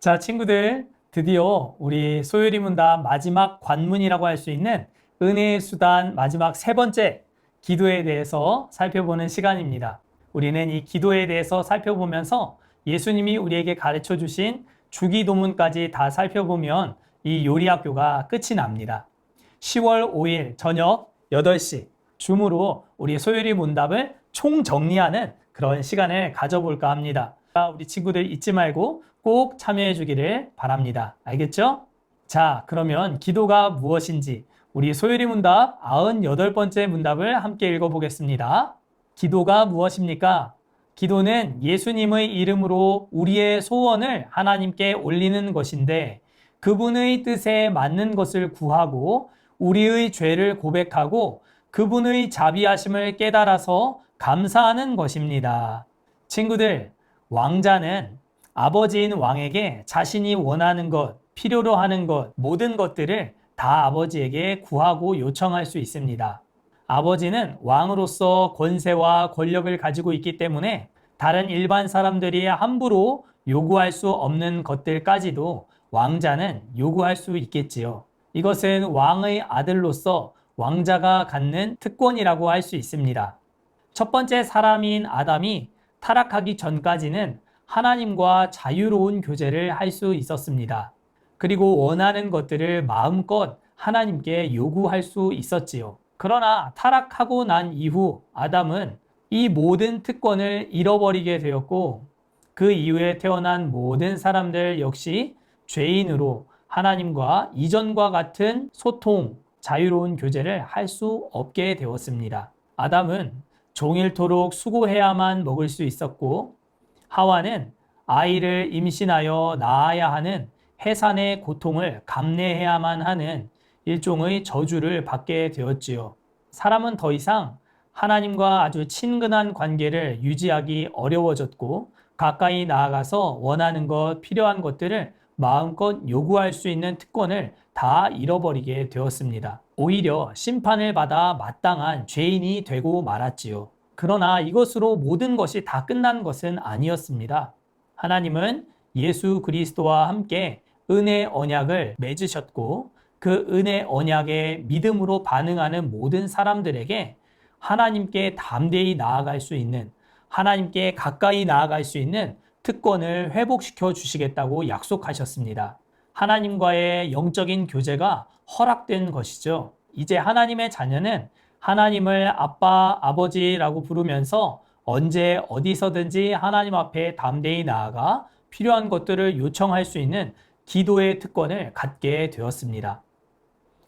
자, 친구들, 드디어 우리 소율이 문답 마지막 관문이라고 할 수 있는 은혜의 수단 마지막 세 번째 기도에 대해서 살펴보는 시간입니다. 우리는 이 기도에 대해서 살펴보면서 예수님이 우리에게 가르쳐 주신 주기도문까지 다 살펴보면 이 요리학교가 끝이 납니다. 10월 5일 저녁 8시 줌으로 우리 소율이 문답을 총정리하는 그런 시간을 가져볼까 합니다. 우리 친구들 잊지 말고 꼭 참여해 주기를 바랍니다. 알겠죠? 자, 그러면 기도가 무엇인지 우리 소율이 문답 98번째 문답을 함께 읽어보겠습니다. 기도가 무엇입니까? 기도는 예수님의 이름으로 우리의 소원을 하나님께 올리는 것인데 그분의 뜻에 맞는 것을 구하고 우리의 죄를 고백하고 그분의 자비하심을 깨달아서 감사하는 것입니다. 친구들, 왕자는 아버지인 왕에게 자신이 원하는 것, 필요로 하는 것, 모든 것들을 다 아버지에게 구하고 요청할 수 있습니다. 아버지는 왕으로서 권세와 권력을 가지고 있기 때문에 다른 일반 사람들이 함부로 요구할 수 없는 것들까지도 왕자는 요구할 수 있겠지요. 이것은 왕의 아들로서 왕자가 갖는 특권이라고 할 수 있습니다. 첫 번째 사람인 아담이 타락하기 전까지는 하나님과 자유로운 교제를 할 수 있었습니다. 그리고 원하는 것들을 마음껏 하나님께 요구할 수 있었지요. 그러나 타락하고 난 이후 아담은 이 모든 특권을 잃어버리게 되었고 그 이후에 태어난 모든 사람들 역시 죄인으로 하나님과 이전과 같은 소통, 자유로운 교제를 할 수 없게 되었습니다. 아담은 종일토록 수고해야만 먹을 수 있었고 하와는 아이를 임신하여 낳아야 하는 해산의 고통을 감내해야만 하는 일종의 저주를 받게 되었지요. 사람은 더 이상 하나님과 아주 친근한 관계를 유지하기 어려워졌고 가까이 나아가서 원하는 것, 필요한 것들을 마음껏 요구할 수 있는 특권을 다 잃어버리게 되었습니다. 오히려 심판을 받아 마땅한 죄인이 되고 말았지요. 그러나 이것으로 모든 것이 다 끝난 것은 아니었습니다. 하나님은 예수 그리스도와 함께 은혜 언약을 맺으셨고 그 은혜 언약에 믿음으로 반응하는 모든 사람들에게 하나님께 담대히 나아갈 수 있는 하나님께 가까이 나아갈 수 있는 특권을 회복시켜 주시겠다고 약속하셨습니다. 하나님과의 영적인 교제가 허락된 것이죠. 이제 하나님의 자녀는 하나님을 아빠, 아버지라고 부르면서 언제 어디서든지 하나님 앞에 담대히 나아가 필요한 것들을 요청할 수 있는 기도의 특권을 갖게 되었습니다.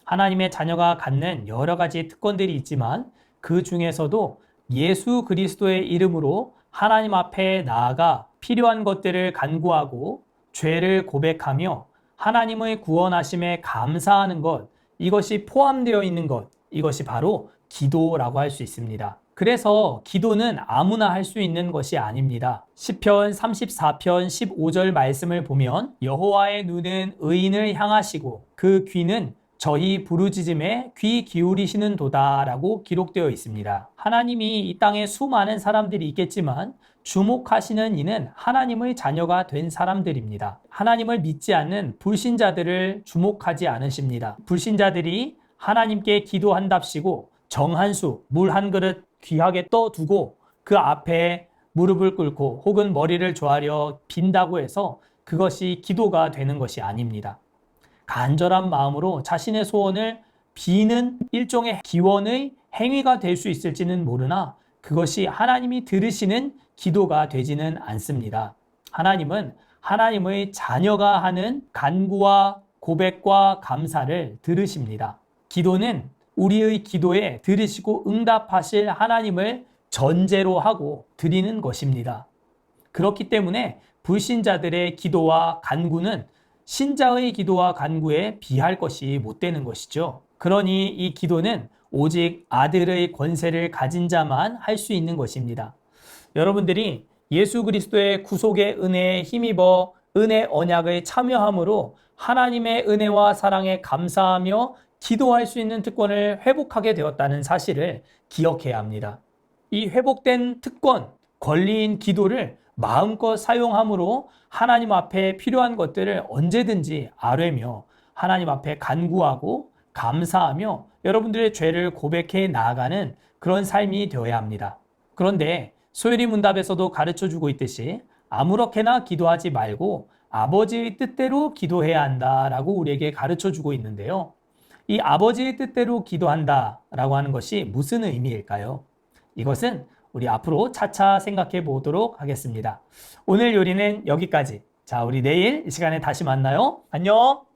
하나님의 자녀가 갖는 여러 가지 특권들이 있지만 그 중에서도 예수 그리스도의 이름으로 하나님 앞에 나아가 필요한 것들을 간구하고 죄를 고백하며 하나님의 구원하심에 감사하는 것, 이것이 포함되어 있는 것, 이것이 바로 기도라고 할 수 있습니다. 그래서 기도는 아무나 할 수 있는 것이 아닙니다. 시편 34편 15절 말씀을 보면 여호와의 눈은 의인을 향하시고 그 귀는 저희 부르짖음에 귀 기울이시는 도다라고 기록되어 있습니다. 하나님이 이 땅에 수많은 사람들이 있겠지만 주목하시는 이는 하나님의 자녀가 된 사람들입니다. 하나님을 믿지 않는 불신자들을 주목하지 않으십니다. 불신자들이 하나님께 기도한답시고 정한수 물 한 그릇 귀하게 떠두고 그 앞에 무릎을 꿇고 혹은 머리를 조아려 빈다고 해서 그것이 기도가 되는 것이 아닙니다. 간절한 마음으로 자신의 소원을 비는 일종의 기원의 행위가 될 수 있을지는 모르나 그것이 하나님이 들으시는 기도가 되지는 않습니다. 하나님은 하나님의 자녀가 하는 간구와 고백과 감사를 들으십니다. 기도는 우리의 기도에 들으시고 응답하실 하나님을 전제로 하고 드리는 것입니다. 그렇기 때문에 불신자들의 기도와 간구는 신자의 기도와 간구에 비할 것이 못 되는 것이죠. 그러니 이 기도는 오직 아들의 권세를 가진 자만 할 수 있는 것입니다. 여러분들이 예수 그리스도의 구속의 은혜에 힘입어 은혜 언약에 참여함으로 하나님의 은혜와 사랑에 감사하며 기도할 수 있는 특권을 회복하게 되었다는 사실을 기억해야 합니다. 이 회복된 특권, 권리인 기도를 마음껏 사용함으로 하나님 앞에 필요한 것들을 언제든지 아뢰며 하나님 앞에 간구하고 감사하며 여러분들의 죄를 고백해 나아가는 그런 삶이 되어야 합니다. 그런데 소율이 문답에서도 가르쳐 주고 있듯이 아무렇게나 기도하지 말고 아버지의 뜻대로 기도해야 한다라고 우리에게 가르쳐 주고 있는데요. 이 아버지의 뜻대로 기도한다라고 하는 것이 무슨 의미일까요? 이것은 우리 앞으로 차차 생각해 보도록 하겠습니다. 오늘 요리는 여기까지. 자, 우리 내일 이 시간에 다시 만나요. 안녕!